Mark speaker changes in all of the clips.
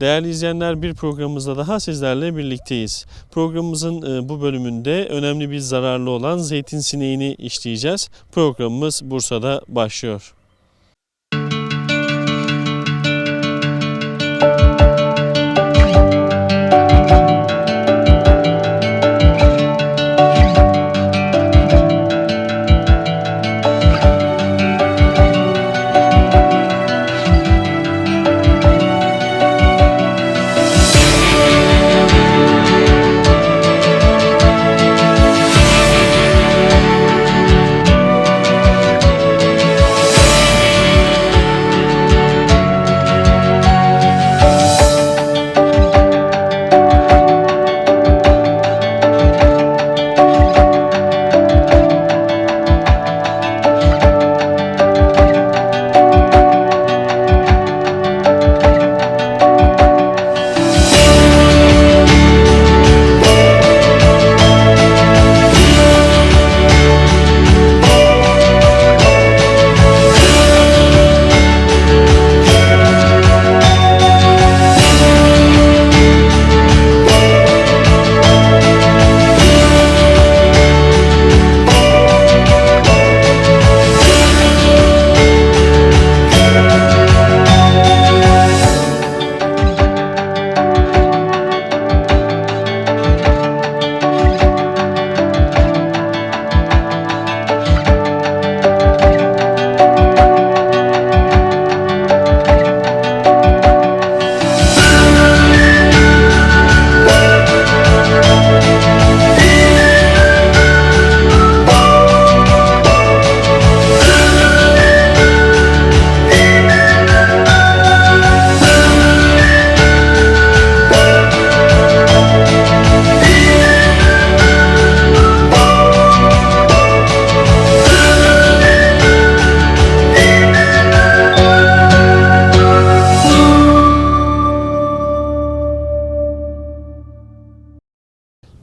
Speaker 1: Değerli izleyenler bir programımızda daha sizlerle birlikteyiz. Programımızın e, bu bölümünde önemli bir zararlı olan zeytin sineğini işleyeceğiz. Programımız Bursa'da başlıyor.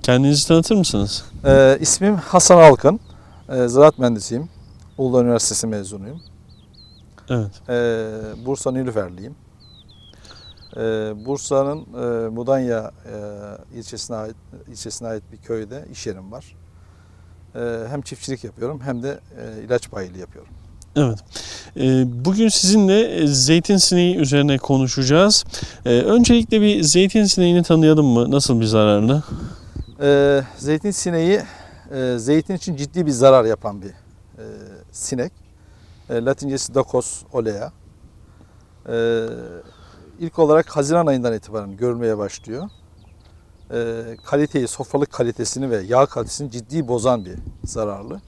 Speaker 1: Kendinizi tanıtır mısınız?
Speaker 2: Ee, ismim Hasan Alkın. Ee, ziraat mühendisiyim. Uludağ Üniversitesi mezunuyum.
Speaker 1: Evet.
Speaker 2: Ee, Bursa Nilüferliyim. Ee, Bursa'nın e, Mudanya e, ilçesine ait ilçesine ait bir köyde iş yerim var. Ee, hem çiftçilik yapıyorum hem de e, ilaç bayiliği yapıyorum.
Speaker 1: Evet. Ee, Bugün sizinle e, zeytin sineği üzerine konuşacağız. Ee, Öncelikle bir zeytin sineğini tanıyalım mı? Nasıl bir zararlı?
Speaker 2: Ee, zeytin sineği e, zeytin için ciddi bir zarar yapan bir e, sinek. E, Latincesi Dacos olea. E, ilk olarak Haziran ayından itibaren görülmeye başlıyor. E, kaliteyi, sofralık kalitesini ve yağ kalitesini ciddi bozan bir zararlı.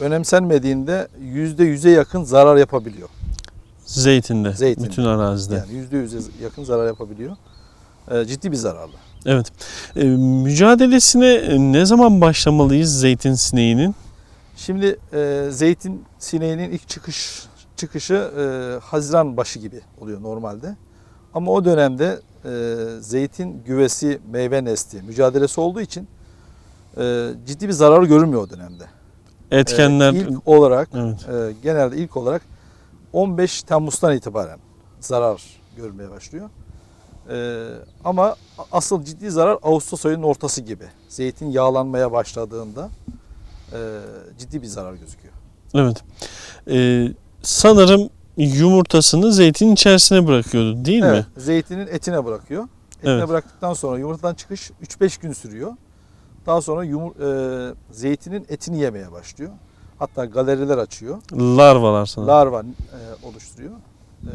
Speaker 2: Önemsenmediğinde %100'e yakın zarar yapabiliyor.
Speaker 1: Zeytinde,
Speaker 2: Zeytinde.
Speaker 1: bütün arazide.
Speaker 2: Yani %100'e yakın zarar yapabiliyor. E, ciddi bir zararlı.
Speaker 1: Evet. Ee, Mücadelesine e, ne zaman başlamalıyız zeytin sineğinin?
Speaker 2: Şimdi e, zeytin sineğinin ilk çıkış çıkışı e, Haziran başı gibi oluyor normalde. Ama o dönemde e, zeytin güvesi meyve nesli mücadelesi olduğu için e, ciddi bir zararı görünmüyor o dönemde. E,
Speaker 1: Etkenler
Speaker 2: ilk olarak
Speaker 1: Evet.
Speaker 2: e, genelde ilk olarak 15 Temmuz'dan itibaren zarar görmeye başlıyor. E, ama asıl ciddi zarar Ağustos ayının ortası gibi. Zeytin yağlanmaya başladığında e, ciddi bir zarar gözüküyor.
Speaker 1: Evet. Ee, sanırım yumurtasını zeytin içerisine bırakıyordu değil
Speaker 2: evet,
Speaker 1: mi?
Speaker 2: zeytinin etine bırakıyor. Etine
Speaker 1: Evet.
Speaker 2: bıraktıktan sonra yumurtadan çıkış 3-5 gün sürüyor. Daha sonra yumur, e, zeytinin etini yemeye başlıyor. Hatta galeriler açıyor.
Speaker 1: Larvalar sanırım.
Speaker 2: Larva e, oluşturuyor. E,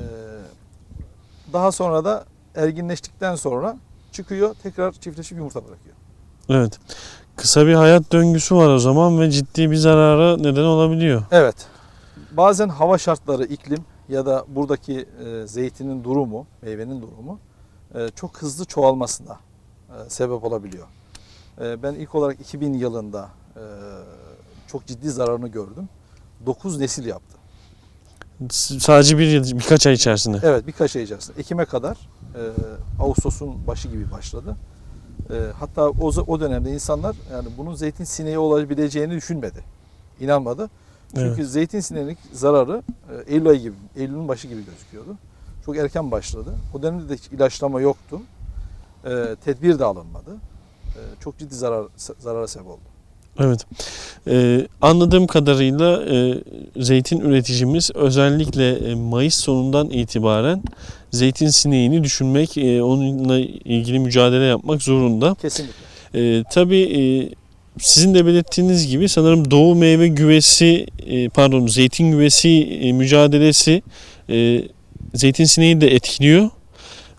Speaker 2: daha sonra da erginleştikten sonra çıkıyor tekrar çiftleşip yumurta bırakıyor.
Speaker 1: Evet. Kısa bir hayat döngüsü var o zaman ve ciddi bir zarara neden olabiliyor.
Speaker 2: Evet. Bazen hava şartları, iklim ya da buradaki e, zeytinin durumu, meyvenin durumu e, çok hızlı çoğalmasına e, sebep olabiliyor. E, ben ilk olarak 2000 yılında e, çok ciddi zararını gördüm. 9 nesil yaptı.
Speaker 1: S- Sadece bir yıl, birkaç ay içerisinde.
Speaker 2: Evet birkaç ay içerisinde. Ekim'e kadar e, Ağustos'un başı gibi başladı. E, hatta o, o dönemde insanlar yani bunun zeytin sineği olabileceğini düşünmedi. İnanmadı. Çünkü
Speaker 1: Evet.
Speaker 2: zeytin sineğinin zararı e, Eylül ayı gibi, Eylül'ün başı gibi gözüküyordu. çok erken başladı. O dönemde de hiç ilaçlama yoktu. E, tedbir de alınmadı. E, çok ciddi zarar zarara sebep oldu.
Speaker 1: Evet. Ee, anladığım kadarıyla e, zeytin üreticimiz özellikle e, Mayıs sonundan itibaren zeytin sineğini düşünmek, e, onunla ilgili mücadele yapmak zorunda.
Speaker 2: Kesinlikle.
Speaker 1: E, tabii e, sizin de belirttiğiniz gibi sanırım doğu meyve güvesi, e, pardon zeytin güvesi e, mücadelesi e, zeytin sineği de etkiliyor.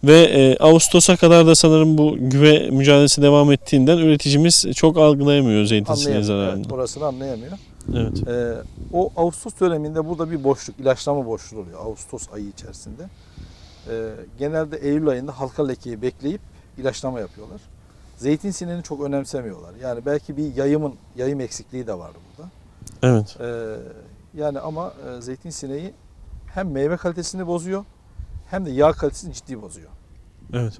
Speaker 1: Ve e, Ağustos'a kadar da sanırım bu güve mücadelesi devam ettiğinden üreticimiz çok algılayamıyor zeytin sineği zararını.
Speaker 2: Evet, orasını anlayamıyor.
Speaker 1: Evet.
Speaker 2: Ee, o Ağustos döneminde burada bir boşluk, ilaçlama boşluğu oluyor Ağustos ayı içerisinde. Ee, genelde Eylül ayında halka lekeyi bekleyip ilaçlama yapıyorlar. Zeytin sineğini çok önemsemiyorlar. Yani belki bir yayımın yayım eksikliği de vardı burada.
Speaker 1: Evet.
Speaker 2: Ee, yani ama e, zeytin sineği hem meyve kalitesini bozuyor hem de yağ kalitesini ciddi bozuyor.
Speaker 1: Evet.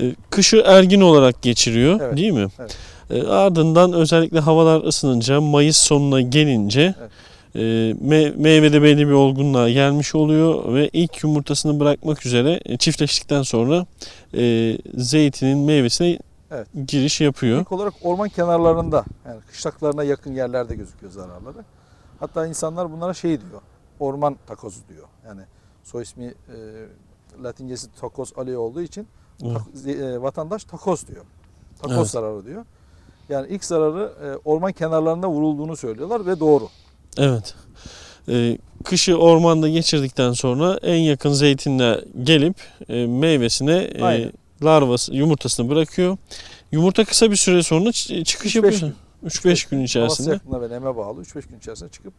Speaker 1: E, Kışı ergin olarak geçiriyor
Speaker 2: Evet,
Speaker 1: değil mi?
Speaker 2: evet.
Speaker 1: E, Ardından özellikle havalar ısınınca Mayıs sonuna gelince
Speaker 2: Evet.
Speaker 1: e, me- meyvede belli bir olgunluğa gelmiş oluyor ve ilk yumurtasını bırakmak üzere e, çiftleştikten sonra e, zeytinin meyvesine
Speaker 2: Evet.
Speaker 1: giriş yapıyor.
Speaker 2: İlk olarak orman kenarlarında yani kışlaklarına yakın yerlerde gözüküyor zararları. Hatta insanlar bunlara şey diyor. Orman takozu diyor. Yani soy ismi e, Latincesi takos aleo olduğu için
Speaker 1: Evet.
Speaker 2: e, vatandaş takos diyor. Takos
Speaker 1: Evet.
Speaker 2: zararı diyor. Yani ilk zararı e, orman kenarlarında vurulduğunu söylüyorlar ve doğru.
Speaker 1: Evet. E, kışı ormanda geçirdikten sonra en yakın zeytinle gelip e, meyvesine e,
Speaker 2: Aynen.
Speaker 1: larvası, yumurtasını bırakıyor. Yumurta kısa bir süre sonra çıkış
Speaker 2: 3-5
Speaker 1: yapıyor.
Speaker 2: gün.
Speaker 1: 3-5 gün
Speaker 2: Havası
Speaker 1: içerisinde.
Speaker 2: yakında ve neme bağlı 3-5 gün içerisinde çıkıp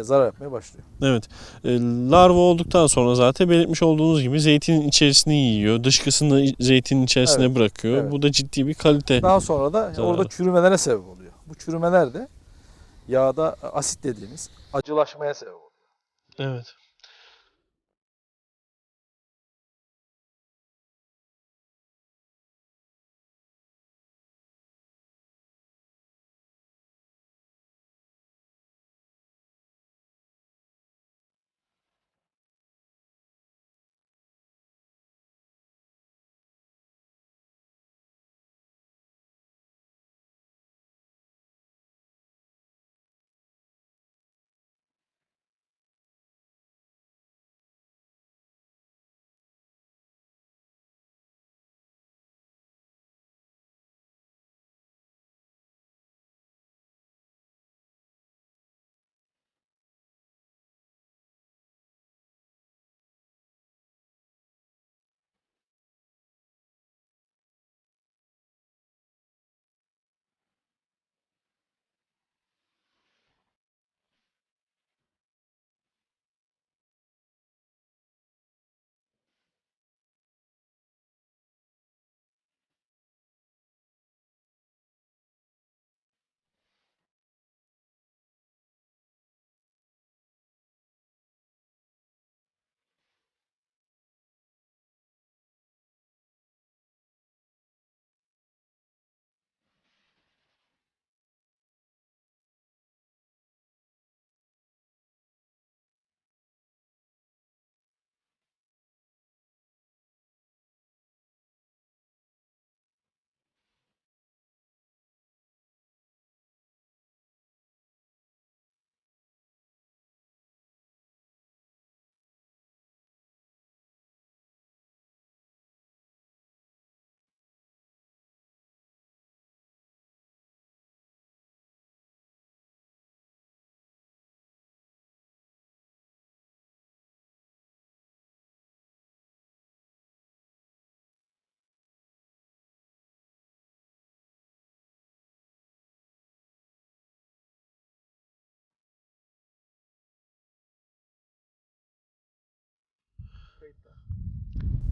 Speaker 2: zarar yapmaya başlıyor.
Speaker 1: Evet. E, larva olduktan sonra zaten belirtmiş olduğunuz gibi zeytinin içerisini yiyor. Dışkısını zeytinin içerisine
Speaker 2: Evet,
Speaker 1: bırakıyor.
Speaker 2: evet.
Speaker 1: Bu da ciddi bir kalite.
Speaker 2: Daha sonra da
Speaker 1: Zararı.
Speaker 2: orada çürümelere sebep oluyor. Bu çürümeler de yağda asit dediğimiz acılaşmaya sebep oluyor.
Speaker 1: Evet.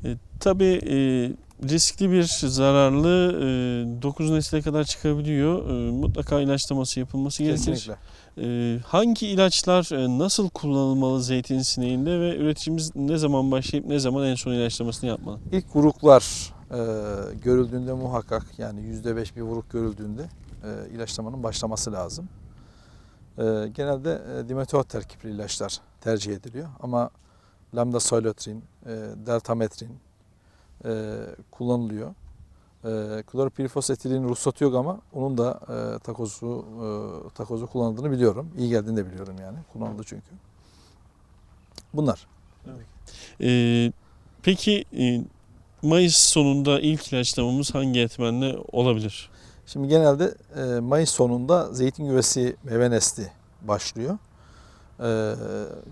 Speaker 1: E, tabii e, riskli bir zararlı e, 9 nesile kadar çıkabiliyor. E, mutlaka ilaçlaması yapılması gerekir. E, hangi ilaçlar e, nasıl kullanılmalı zeytin sineğinde ve üreticimiz ne zaman başlayıp ne zaman en son ilaçlamasını yapmalı?
Speaker 2: İlk vuruklar e, görüldüğünde muhakkak yani %5 bir vuruk görüldüğünde e, ilaçlamanın başlaması lazım. E, genelde e, dimetot terkipli ilaçlar tercih ediliyor ama lambda soylotrin, e, deltametrin e, kullanılıyor. E, kloropirifosetilenin ruhsatı yok ama onun da e, takozu e, takozu kullanıldığını biliyorum. İyi geldiğini de biliyorum yani. Kullanıldı çünkü. Bunlar.
Speaker 1: Ee, peki e, Mayıs sonunda ilk ilaçlamamız hangi etmenle olabilir?
Speaker 2: Şimdi genelde e, Mayıs sonunda zeytin güvesi meyve nesli başlıyor. E,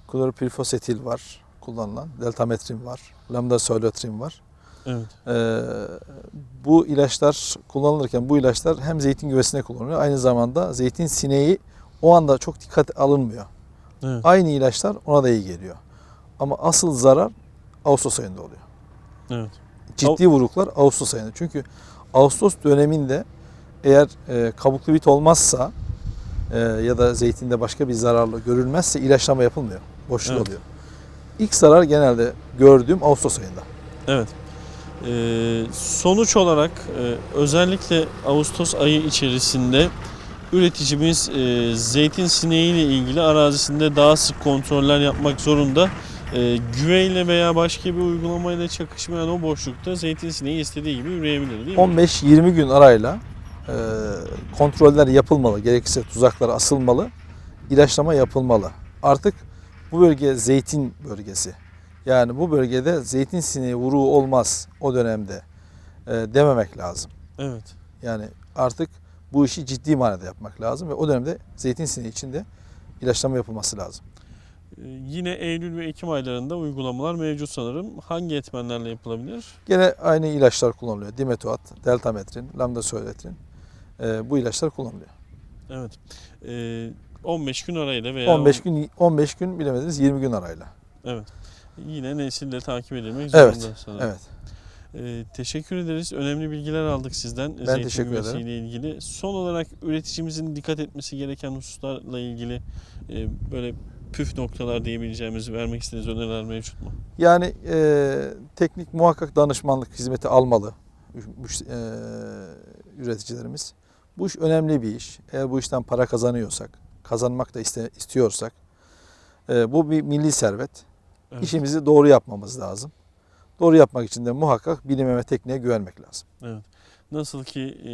Speaker 2: kloropirifosetil var kullanılan, deltametrin var, lambda soylotrin var.
Speaker 1: Evet.
Speaker 2: Ee, bu ilaçlar kullanılırken bu ilaçlar hem zeytin güvesine kullanılıyor aynı zamanda zeytin sineği o anda çok dikkat alınmıyor.
Speaker 1: Evet.
Speaker 2: Aynı ilaçlar ona da iyi geliyor. Ama asıl zarar Ağustos ayında oluyor.
Speaker 1: Evet.
Speaker 2: Ciddi vuruklar Ağustos ayında. Çünkü Ağustos döneminde eğer e, kabuklu bit olmazsa e, ya da zeytinde başka bir zararlı görülmezse ilaçlama yapılmıyor. Boşluk
Speaker 1: Evet.
Speaker 2: oluyor. İlk zarar genelde gördüğüm Ağustos ayında.
Speaker 1: Evet. Ee, sonuç olarak e, özellikle Ağustos ayı içerisinde üreticimiz e, zeytin sineği ile ilgili arazisinde daha sık kontroller yapmak zorunda. E, güveyle veya başka bir uygulamayla çakışmayan o boşlukta zeytin sineği istediği gibi üreyebilir değil mi?
Speaker 2: 15-20 gün arayla e, kontroller yapılmalı. Gerekirse tuzaklara asılmalı. ilaçlama yapılmalı. Artık bu bölge zeytin bölgesi. Yani bu bölgede zeytin sineği vuruğu olmaz o dönemde e, dememek lazım.
Speaker 1: Evet.
Speaker 2: Yani artık bu işi ciddi manada yapmak lazım ve o dönemde zeytin sineği için de ilaçlama yapılması lazım.
Speaker 1: E, yine Eylül ve Ekim aylarında uygulamalar mevcut sanırım. Hangi etmenlerle yapılabilir?
Speaker 2: Gene aynı ilaçlar kullanılıyor. Dimetoat, deltametrin, lambda soylotrin e, bu ilaçlar kullanılıyor.
Speaker 1: Evet. E, 15 gün arayla veya
Speaker 2: 15 gün 15 gün bilemediniz 20 gün arayla.
Speaker 1: Evet. Yine nesille takip edilmek
Speaker 2: Evet,
Speaker 1: zorunda sanırım.
Speaker 2: Evet.
Speaker 1: Ee, teşekkür ederiz. Önemli bilgiler aldık sizden.
Speaker 2: Ben teşekkür ederim.
Speaker 1: ile ilgili. Son olarak üreticimizin dikkat etmesi gereken hususlarla ilgili e, böyle püf noktalar diyebileceğimiz vermek istediğiniz öneriler mevcut mu?
Speaker 2: Yani e, teknik muhakkak danışmanlık hizmeti almalı e, üreticilerimiz. Bu iş önemli bir iş. Eğer bu işten para kazanıyorsak, kazanmak da iste, istiyorsak e, bu bir milli servet.
Speaker 1: Evet.
Speaker 2: İşimizi doğru yapmamız lazım. Doğru yapmak için de muhakkak bilime ve tekniğe güvenmek lazım.
Speaker 1: Evet. Nasıl ki e,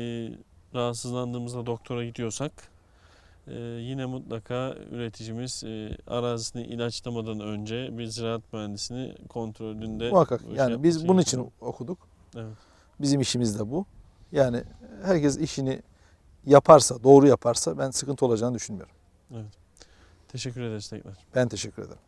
Speaker 1: rahatsızlandığımızda doktora gidiyorsak e, yine mutlaka üreticimiz e, arazisini ilaçlamadan önce bir ziraat mühendisini kontrolünde
Speaker 2: muhakkak yani biz bunun için okuduk.
Speaker 1: Evet.
Speaker 2: Bizim işimiz de bu. Yani herkes işini yaparsa, doğru yaparsa ben sıkıntı olacağını düşünmüyorum.
Speaker 1: Teşekkür ederiz tekrar.
Speaker 2: Ben teşekkür ederim.